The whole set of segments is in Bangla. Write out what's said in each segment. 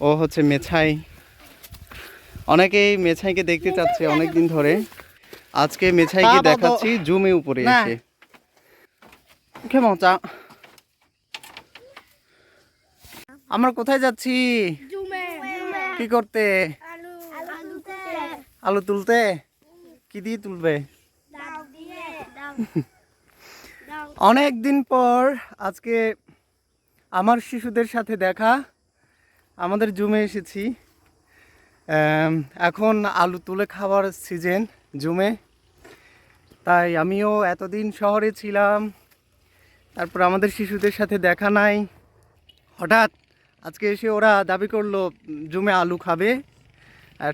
ও হচ্ছে মেছাই। অনেকেই মেছাইকে দেখতে চাচ্ছে অনেক দিন ধরে। আজকে মেছাইকে দেখাচ্ছি জুমে উপরে। এসে। কেমন চা। আমরা কোথায় যাচ্ছি? জুমে। কি করতে? আলু। তুলতে? কি দিয়ে তুলবে? অনেক দিন পর আজকে আমার শিশুদের সাথে দেখা। আমাদের জুমে এসেছি। এখন আলু তুলে খাওয়ার সিজন জুমে। তাই আমিও এতদিন শহরে ছিলাম, তারপর আমাদের শিশুদের সাথে দেখা নাই। হঠাৎ আজকে এসে ওরা দাবি করল, জুমে আলু খাবে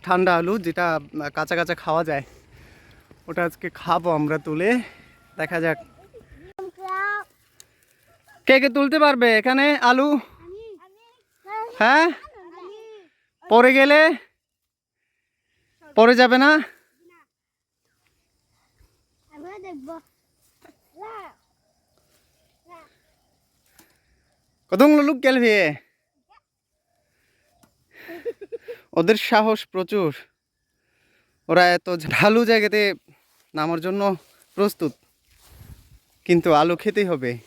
ঠান্ডা আলু যেটা কাঁচা কাঁচা খাওয়া যায়। ওটা আজকে খাব আমরা তুলে, দেখা যাক। কে কে তুলতে পারবে এখানে আলু? হ্যাঁ? পরে গেলে? পরে যাবে না? আমরা দেখব গেল লুক গেলভি ওদের সাহস প্রচুর। ওরা এত ঢালু জায়গাতে নামার জন্য প্রস্তুত। কিন্তু আলু খেতেই হবে।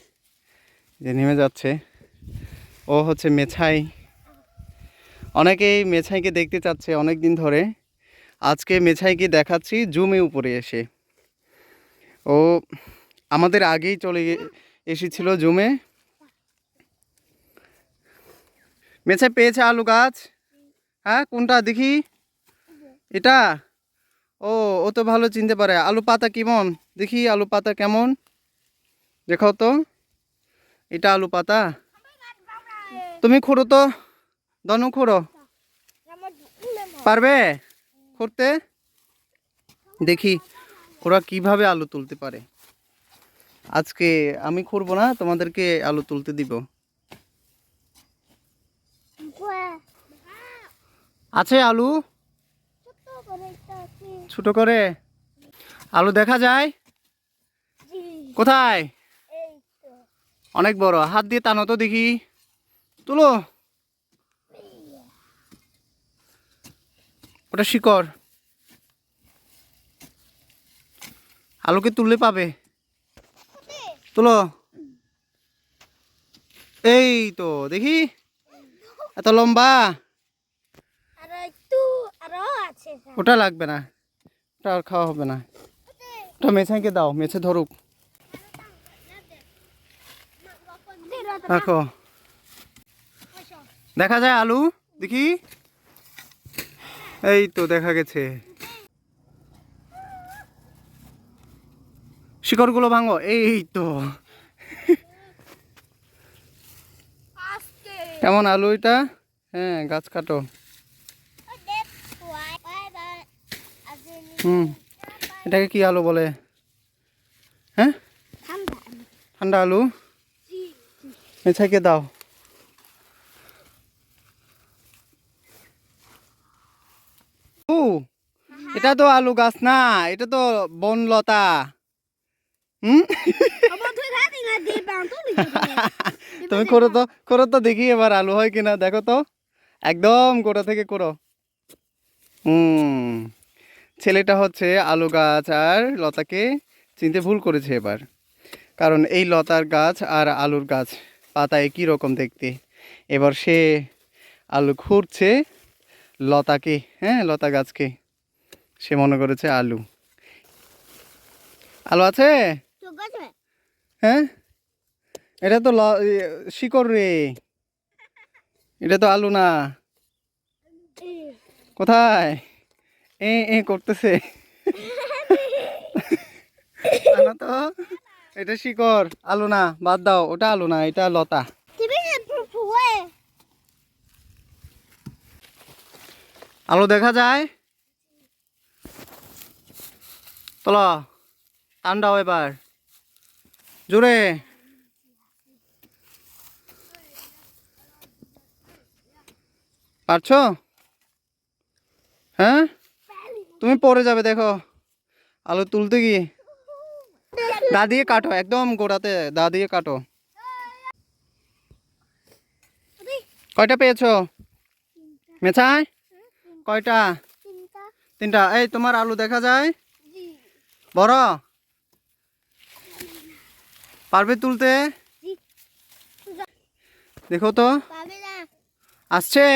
যে নেমে যাচ্ছে। ও হচ্ছে মেছাই। অনেকেই মেছাইকে দেখতে চাচ্ছে অনেক দিন ধরে। আজকে মেছাইকে দেখাচ্ছি জুমে উপরে এসে। ও আমাদের আগেই চলে এসেছিল জুমে। মেছাই পেয়েছে আলু গাছ? হ্যাঁ কোনটা দেখি? এটা? ও ও তো ভালো চিনতে পারে। আলু পাতা কেমন? দেখি আলু পাতা কেমন? দেখাও তো। এটা আলু পাতা? তুমি খুঁড়ো তো। দনু খুঁড়ো। পারবে? খুঁড়তে? দেখি, ওরা কীভাবে আলু তুলতে পারে। আজকে আমি খুঁড়বো না, তোমাদেরকে আলু তুলতে দিব। আছে আলু? ছোট করে। আলু দেখা যায়? কোথায়? অনেক বড়, হাত দিয়ে টানো তো দেখি। তুলো। ওটা শিকড়। আলুকে তুললে পাবে। তুলো। এই তো দেখি। এত লম্বা। ওটা লাগবে না। ওটা আর খাওয়া হবে না। ওটা মেছাইকে দাও মেছে ধরুক। রাখো। দেখা যায় আলু দেখি। এই তো দেখা গেছে। শিকড়গুলো ভাঙো এই তো। কেমন আলু এটা? হ্যাঁ গাছ কাটো। হুম এটাকে কি আলু বলে? হ্যাঁ? ঠান্ডা আলু। মেছাইকে দাও ও এটা তো আলু গাছ না এটা তো বনলতা। হুম? তুমি করো তো করো তো দেখি এবার আলু হয় কিনা দেখো তো। একদম গোড়া থেকে করো। হুম ছেলেটা হচ্ছে আলু গাছ আর লতাকে চিনতে ভুল করেছে এবার। কারণ এই লতার গাছ আর আলুর গাছ পাতা একই রকম দেখতে। এবার সে আলু খুঁড়ছে লতাকে হ্যাঁ লতা গাছকে। সে মনে করেছে আলু। আলু আছে? হ্যাঁ? এটা তো শিকড় রে। এটা তো আলু না। কোথায়? এ এ করতেছে। আনো তো। এটা শিকড় আলু না। বাদ দাও ওটা আলু না এটা লতা। আলু দেখা যায়? তোলা টান দাও এবার। জোরে। পারছ? হ্যাঁ? তুমি পরে যাবে, দেখো। আলু তুলতে গিয়ে। দা দিয়ে কাটো, একদম গোড়াতে। দা দিয়ে কাটো। কয়টা পেয়েছ? মেছাই? কয়টা? তিনটা। এই, তোমার আলু দেখা যায়? বড়। পারবে তুলতে? দেখো তো। আসছে?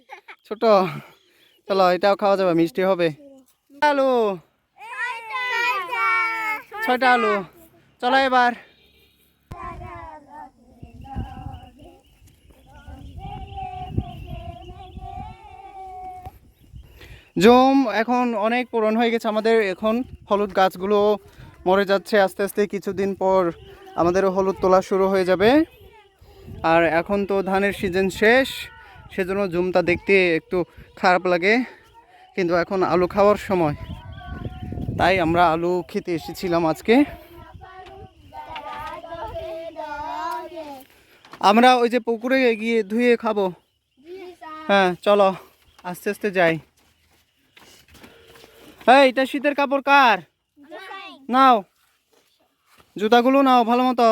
ছোট। চলো এটাও খাওয়া যাবে মিষ্টি হবে। আলু। ছয়টা আলু। চলো এবার। জম এখন অনেক পূরণ হয়ে গেছে আমাদের এখন হলুদ গাছগুলো মরে যাচ্ছে আস্তে আস্তে। কিছুদিন পর আমাদেরও হলুদ তোলা শুরু হয়ে যাবে। আর এখন তো ধানের সিজন শেষ, সেজন্য জুমটা দেখতে একটু খারাপ লাগে। কিন্তু এখন আলু খাওয়ার সময়। তাই আমরা আলু খেতে এসেছিলাম আজকে। আমরা ওই যে পুকুরে গিয়ে ধুয়ে খাব। হ্যাঁ চলো, আস্তে আস্তে যাই। এই, এটা শীতের কাপড় কার? নাও। জুতাগুলো নাও, ভালো মতো।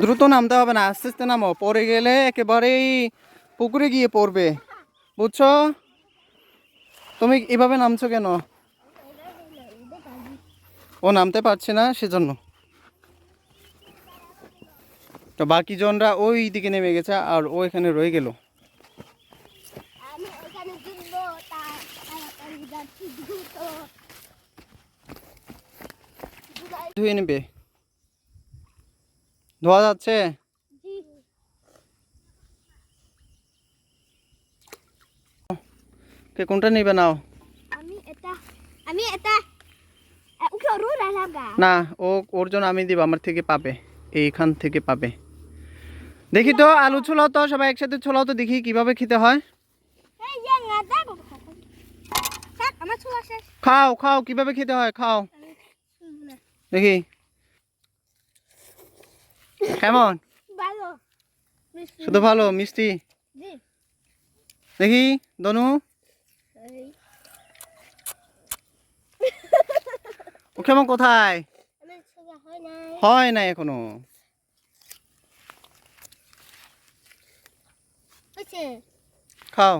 দ্রুত নামতে হবে না, আস্তে আস্তে নামো। পরে গেলে একেবারেই পুকুরে গিয়ে পড়বে। বুঝছ? তুমি এভাবে নামছো কেন? ও নামতে পারছে না, সেজন্য। তো বাকি জনরা ওই দিকে নেমে গেছে আর ও এখানে রয়ে গেল। ধুয়ে নেবে। ধোয়া যাচ্ছে? কে কোনটা নিবে নাও। আমি এটা এটা না ও ওর জন্য আমি দিব আমার থেকে পাবে এইখান থেকে পাবে। দেখি তো আলু ছোলাও তো সবাই একসাথে ছোলাও তো দেখি কীভাবে খেতে হয়। খাও খাও কীভাবে খেতে হয় খাও। দেখি। কেমন? শুধু ভালো মিষ্টি? দেখি দনু। ও কেমন কোথায়? হয় হয় না এখনও। হয়েছে খাও।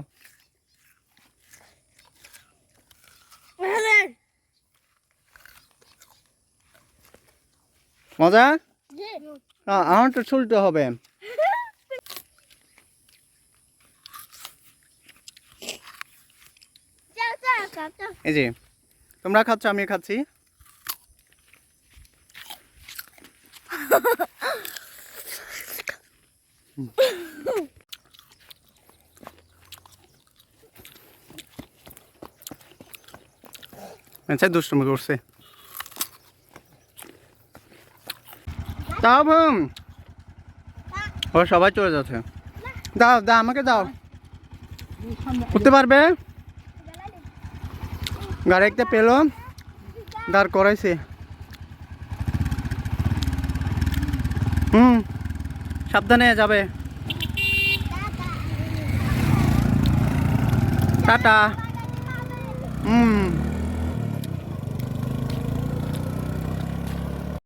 মজা? আমার তো ছুলতে হবে। এই যে তোমরা খাচ্ছ আমি খাচ্ছি। আচ্ছা দুষ্টুমি করছে। দাও বোম ও সবাই চলে যাচ্ছে। দাও দাও, আমাকে দাও। উঠতে পারবে? গাড়ি একটা পেল। দাঁড় করাইছে। হুম, সাবধানে যাবে। টাটা। হুম।